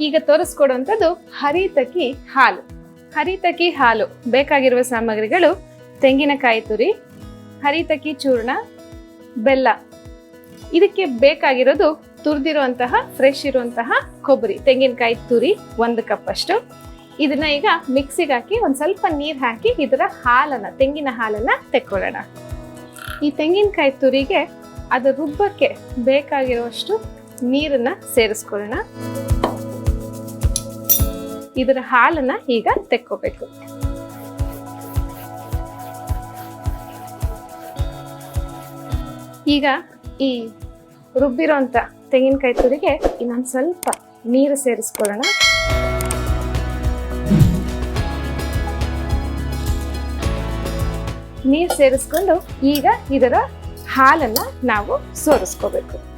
ಈಗ ತೋರಿಸ್ಕೊಡುವಂಥದ್ದು ಹರಿತಕಿ ಹಾಲು. ಹರಿತಕಿ ಹಾಲು ಬೇಕಾಗಿರುವ ಸಾಮಗ್ರಿಗಳು ತೆಂಗಿನಕಾಯಿ ತುರಿ, ಹರಿತಕಿ ಚೂರ್ಣ, ಬೆಲ್ಲ. ಇದಕ್ಕೆ ಬೇಕಾಗಿರೋದು ತುರಿದಿರುವಂತಹ ಫ್ರೆಶ್ ಇರುವಂತಹ ಕೊಬ್ಬರಿ. ತೆಂಗಿನಕಾಯಿ ತುರಿ ಒಂದು ಕಪ್ ಅಷ್ಟು. ಇದನ್ನ ಈಗ ಮಿಕ್ಸಿಗೆ ಹಾಕಿ ಒಂದು ಸ್ವಲ್ಪ ನೀರು ಹಾಕಿ ಇದರ ಹಾಲನ್ನ, ತೆಂಗಿನ ಹಾಲನ್ನ ತೆಕ್ಕೊಳ್ಳೋಣ. ಈ ತೆಂಗಿನಕಾಯಿ ತುರಿಗೆ ಅದು ರುಬ್ಬಕ್ಕೆ ಬೇಕಾಗಿರುವಷ್ಟು ನೀರನ್ನ ಸೇರಿಸ್ಕೊಳ್ಳೋಣ. ಇದರ ಹಾಲನ್ನ ಈಗ ತೆಕ್ಕೋಬೇಕು. ಈಗ ಈ ರುಬ್ಬಿರೋಂಥ ತೆಂಗಿನಕಾಯಿ ತುರಿಗೆ ಇನ್ನೊಂದು ಸ್ವಲ್ಪ ನೀರು ಸೇರಿಸ್ಕೊಳ್ಳೋಣ. ನೀರು ಸೇರಿಸ್ಕೊಂಡು ಈಗ ಇದರ ಹಾಲನ್ನ ನಾವು ಸೋರಿಸ್ಕೋಬೇಕು.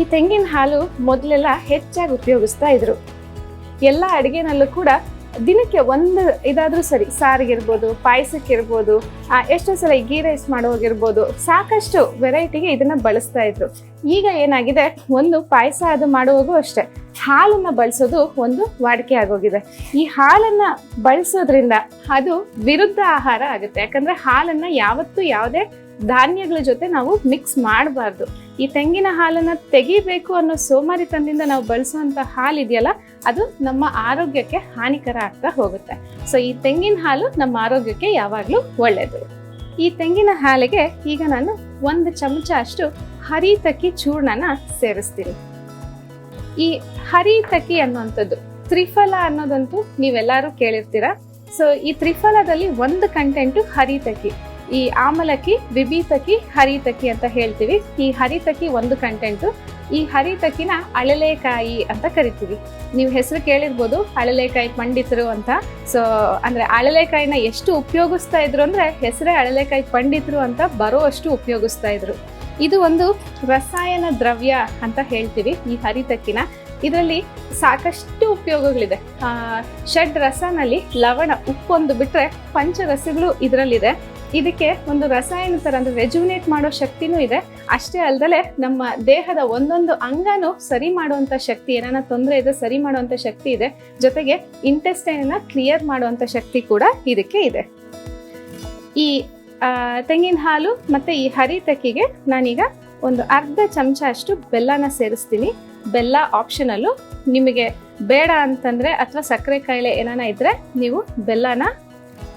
ಈ ತೆಂಗಿನ ಹಾಲು ಮೊದಲೆಲ್ಲ ಹೆಚ್ಚಾಗಿ ಉಪಯೋಗಿಸ್ತಾ ಇದ್ರು. ಎಲ್ಲ ಅಡುಗೆನಲ್ಲೂ ಕೂಡ ದಿನಕ್ಕೆ ಒಂದು ಇದಾದರೂ ಸರಿ, ಸಾರಿಗಿರ್ಬೋದು, ಪಾಯಸಕ್ಕಿರ್ಬೋದು ಎಷ್ಟೋ ಸಲ ಗೀ ರೈಸ್ ಮಾಡೋಗಿರ್ಬೋದು ಸಾಕಷ್ಟು ವೆರೈಟಿಗೆ ಇದನ್ನು ಬಳಸ್ತಾ ಇದ್ರು. ಈಗ ಏನಾಗಿದೆ, ಒಂದು ಪಾಯಸ ಅದು ಮಾಡುವಾಗೂ ಅಷ್ಟೇ, ಹಾಲನ್ನು ಬಳಸೋದು ಒಂದು ವಾಡಿಕೆ ಆಗೋಗಿದೆ. ಈ ಹಾಲನ್ನು ಬಳಸೋದ್ರಿಂದ ಅದು ವಿರುದ್ಧ ಆಹಾರ ಆಗುತ್ತೆ. ಯಾಕಂದರೆ ಹಾಲನ್ನು ಯಾವತ್ತೂ ಯಾವುದೇ ಧಾನ್ಯಗಳ ಜೊತೆ ನಾವು ಮಿಕ್ಸ್ ಮಾಡಬಾರ್ದು. ಈ ತೆಂಗಿನ ಹಾಲನ್ನ ತೆಗಿಬೇಕು ಅನ್ನೋ ಸೋಮಾರಿತನದಿಂದ ನಾವು ಬಳಸುವಂಥ ಹಾಲು ಇದೆಯಲ್ಲ, ಅದು ನಮ್ಮ ಆರೋಗ್ಯಕ್ಕೆ ಹಾನಿಕರ ಆಗ್ತಾ ಹೋಗುತ್ತೆ. ಸೊ ಈ ತೆಂಗಿನ ಹಾಲು ನಮ್ಮ ಆರೋಗ್ಯಕ್ಕೆ ಯಾವಾಗಲೂ ಒಳ್ಳೆಯದು ಈ ತೆಂಗಿನ ಹಾಲಿಗೆ ಈಗ ನಾನು ಒಂದು ಚಮಚ ಅಷ್ಟು ಹರಿತಕ್ಕಿ ಚೂರ್ಣನ ಸೇರಿಸ್ತೀನಿ. ಈ ಹರಿತಕ್ಕಿ ಅನ್ನುವಂಥದ್ದು ತ್ರಿಫಲ ಅನ್ನೋದಂತೂ ನೀವೆಲ್ಲರೂ ಕೇಳಿರ್ತೀರ? ಸೊ ಈ ತ್ರಿಫಲದಲ್ಲಿ ಒಂದು ಕಂಟೆಂಟು ಹರಿತಕ್ಕಿ ಈ ಆಮಲಕ್ಕಿ ಬಿಬಿತಕ್ಕಿ ಹರಿತಕ್ಕಿ ಅಂತ ಹೇಳ್ತೀವಿ. ಈ ಹರಿತಕ್ಕಿ ಒಂದು ಕಂಟೆಂಟು ಈ ಹರಿತಕ್ಕಿನ ಅಳಲೇಕಾಯಿ ಅಂತ ಕರಿತೀವಿ. ನೀವು ಹೆಸರು ಕೇಳಿರ್ಬೋದು, ಅಳಲೇಕಾಯಿ ಪಂಡಿತರು ಅಂತ. ಸೊ ಅಂದರೆ ಅಳಲೇಕಾಯಿನ ಎಷ್ಟು ಉಪಯೋಗಿಸ್ತಾ ಇದ್ರು ಅಂದರೆ ಹೆಸರೇ ಅಳಲೇಕಾಯಿ ಪಂಡಿತರು ಅಂತ ಬರೋ ಅಷ್ಟು ಉಪಯೋಗಿಸ್ತಾ ಇದ್ರು. ಇದು ಒಂದು ರಸಾಯನ ದ್ರವ್ಯ ಅಂತ ಹೇಳ್ತೀವಿ ಈ ಹರಿತಕ್ಕಿನ ಇದರಲ್ಲಿ ಸಾಕಷ್ಟು ಉಪಯೋಗಗಳಿದೆ. ಷಡ್ ರಸನಲ್ಲಿ ಲವಣ, ಉಪ್ಪೊಂದು ಬಿಟ್ಟರೆ ಪಂಚರಸಗಳು ಇದರಲ್ಲಿದೆ. ಇದಕ್ಕೆ ಒಂದು ರಸಾಯನ ಥರ ಅಂದರೆ ರೆಜುನೇಟ್ ಮಾಡೋ ಶಕ್ತಿನೂ ಇದೆ. ಅಷ್ಟೇ ಅಲ್ಲದೆ ನಮ್ಮ ದೇಹದ ಒಂದೊಂದು ಅಂಗನೂ ಸರಿ ಮಾಡುವಂಥ ಶಕ್ತಿ, ಏನಾನ ತೊಂದರೆ ಇದೆ ಸರಿ ಮಾಡುವಂಥ ಶಕ್ತಿ ಇದೆ. ಜೊತೆಗೆ ಇಂಟೆಸ್ಟೈನನ್ನು ಕ್ಲಿಯರ್ ಮಾಡುವಂಥ ಶಕ್ತಿ ಕೂಡ ಇದಕ್ಕೆ ಇದೆ. ಈ ತೆಂಗಿನ ಹಾಲು ಮತ್ತು ಈ ಹರಿತಕ್ಕಿಗೆ ನಾನೀಗ ಒಂದು ಅರ್ಧ ಚಮಚ ಅಷ್ಟು ಬೆಲ್ಲನ ಸೇರಿಸ್ತೀನಿ. ಬೆಲ್ಲ ಆಪ್ಷನಲ್ಲು ನಿಮಗೆ ಬೇಡ ಅಂತಂದರೆ ಅಥವಾ ಸಕ್ಕರೆ ಕಾಯಿಲೆ ಏನಾನ ಇದ್ದರೆ ನೀವು ಬೆಲ್ಲನ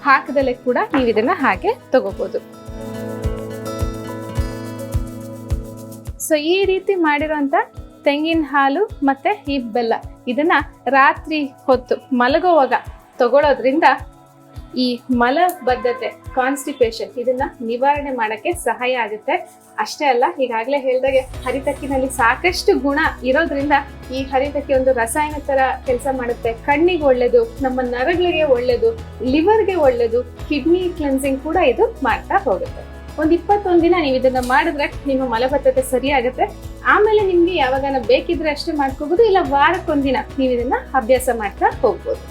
ಹಾಕದಲ್ಲೇ ಕೂಡ ನೀವು ಇದನ್ನ ಹಾಗೆ ತಗೋಬಹುದು ಸೊ ಈ ರೀತಿ ಮಾಡಿರುವಂತ ತೆಂಗಿನ ಹಾಲು ಮತ್ತೆ ಈ ಬೆಲ್ಲ ಇದನ್ನ ರಾತ್ರಿ ಹೊತ್ತು ಮಲಗುವಾಗ ತಗೊಳ್ಳೋದ್ರಿಂದ ಈ ಮಲಬದ್ಧತೆ ಕಾನ್ಸ್ಟಿಪೇಷನ್ ಇದನ್ನ ನಿವಾರಣೆ ಮಾಡಕ್ಕೆ ಸಹಾಯ ಆಗುತ್ತೆ. ಅಷ್ಟೇ ಅಲ್ಲ, ಈಗಾಗಲೇ ಹೇಳಿದಾಗೆ ಹರಿತಕ್ಕಿನಲ್ಲಿ ಸಾಕಷ್ಟು ಗುಣ ಇರೋದ್ರಿಂದ ಈ ಹರಿತಕ್ಕಿ ಒಂದು ರಸಾಯನ ತರ ಕೆಲಸ ಮಾಡುತ್ತೆ. ಕಣ್ಣಿಗೆ ಒಳ್ಳೇದು, ನಮ್ಮ ನರಗಳಿಗೆ ಒಳ್ಳೇದು ಲಿವರ್ಗೆ ಒಳ್ಳೇದು ಕಿಡ್ನಿ ಕ್ಲೆನ್ಸಿಂಗ್ ಕೂಡ ಇದು ಮಾಡ್ತಾ ಹೋಗುತ್ತೆ. ಒಂದ್ ಇಪ್ಪತ್ತೊಂದ್ ದಿನ ನೀವು ಇದನ್ನ ಮಾಡಿದ್ರೆ ನಿಮ್ಮ ಮಲಬದ್ಧತೆ ಸರಿಯಾಗುತ್ತೆ ಆಮೇಲೆ ನಿಮ್ಗೆ ಯಾವಾಗನ ಬೇಕಿದ್ರೆ ಅಷ್ಟೇ ಮಾಡ್ಕೋಬಹುದು ಇಲ್ಲ ವಾರಕ್ಕೊಂದಿನ ನೀವು ಇದನ್ನ ಅಭ್ಯಾಸ ಮಾಡ್ತಾ ಹೋಗ್ಬೋದು.